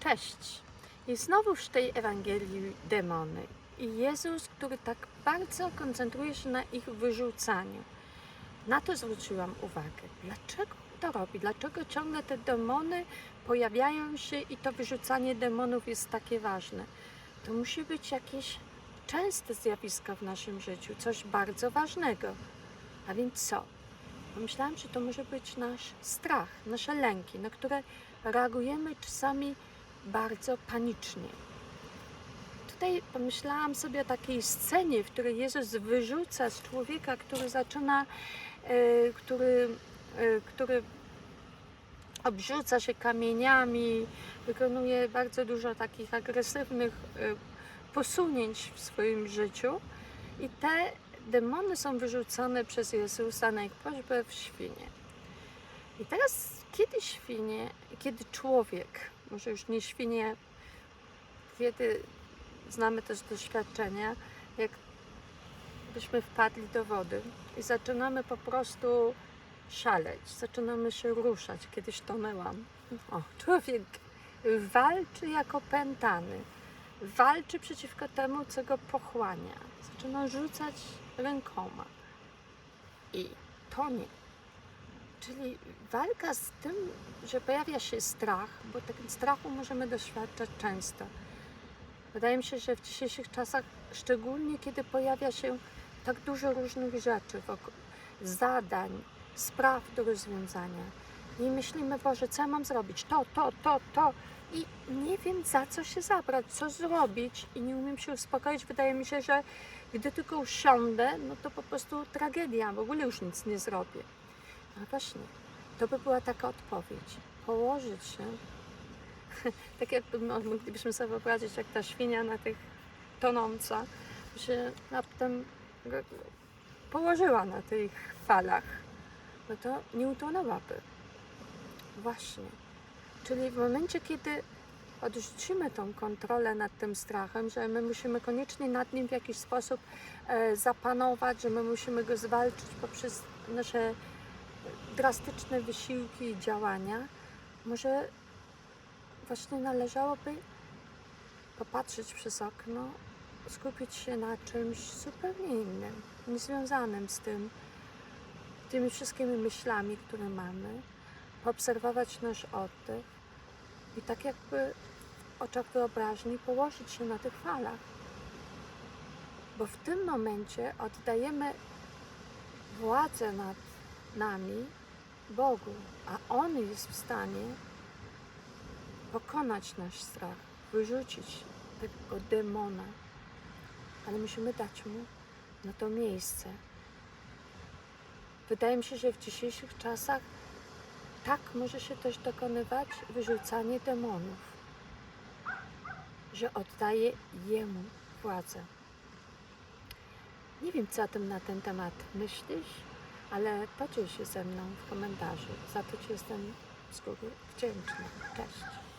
Cześć! I znowuż w tej Ewangelii demony. I Jezus, który tak bardzo koncentruje się na ich wyrzucaniu. Na to zwróciłam uwagę. Dlaczego to robi? Dlaczego ciągle te demony pojawiają się i to wyrzucanie demonów jest takie ważne? To musi być jakieś częste zjawisko w naszym życiu, coś bardzo ważnego. A więc co? Pomyślałam, że to może być nasz strach, nasze lęki, na które reagujemy czasami bardzo panicznie. Tutaj pomyślałam sobie o takiej scenie, w której Jezus wyrzuca z człowieka, który zaczyna, e, który, e, który obrzuca się kamieniami, wykonuje bardzo dużo takich agresywnych e, posunięć w swoim życiu. I te demony są wyrzucone przez Jezusa na ich prośbę w świnie. I teraz, kiedy świnie, kiedy człowiek, może już nie świnie, kiedy znamy też doświadczenia, jak byśmy wpadli do wody i zaczynamy po prostu szaleć, zaczynamy się ruszać. Kiedyś tonęłam. O, człowiek walczy jako pętany. Walczy przeciwko temu, co go pochłania. Zaczyna rzucać rękoma. I tonie. Czyli walka z tym, że pojawia się strach, bo tego strachu możemy doświadczać często. Wydaje mi się, że w dzisiejszych czasach, szczególnie kiedy pojawia się tak dużo różnych rzeczy, zadań, spraw do rozwiązania, i myślimy, Boże, co ja mam zrobić? To, to, to, to. I nie wiem, za co się zabrać, co zrobić, i nie umiem się uspokoić. Wydaje mi się, że gdy tylko usiądę, no to po prostu tragedia, w ogóle już nic nie zrobię. No właśnie, to by była taka odpowiedź. Położyć się, tak jakby moglibyśmy sobie wyobrazić, jak ta świnia na tych tonąca się raptem położyła na tych falach, no to nie utonęłaby. Właśnie. Czyli w momencie, kiedy odrzucimy tą kontrolę nad tym strachem, że my musimy koniecznie nad nim w jakiś sposób e, zapanować, że my musimy go zwalczyć poprzez nasze drastyczne wysiłki i działania, może właśnie należałoby popatrzeć przez okno, skupić się na czymś zupełnie innym, niezwiązanym z tym, tymi wszystkimi myślami, które mamy, poobserwować nasz oddech i tak jakby w oczach wyobraźni położyć się na tych falach. Bo w tym momencie oddajemy władzę nad nami Bogu, a On jest w stanie pokonać nasz strach, wyrzucić tego demona. Ale musimy dać mu na to miejsce. Wydaje mi się, że w dzisiejszych czasach tak może się też dokonywać wyrzucanie demonów, że oddaje Jemu władzę. Nie wiem, co o tym na ten temat myślisz, ale podziel się ze mną w komentarzu. Za to Ci jestem z góry wdzięczna. Cześć.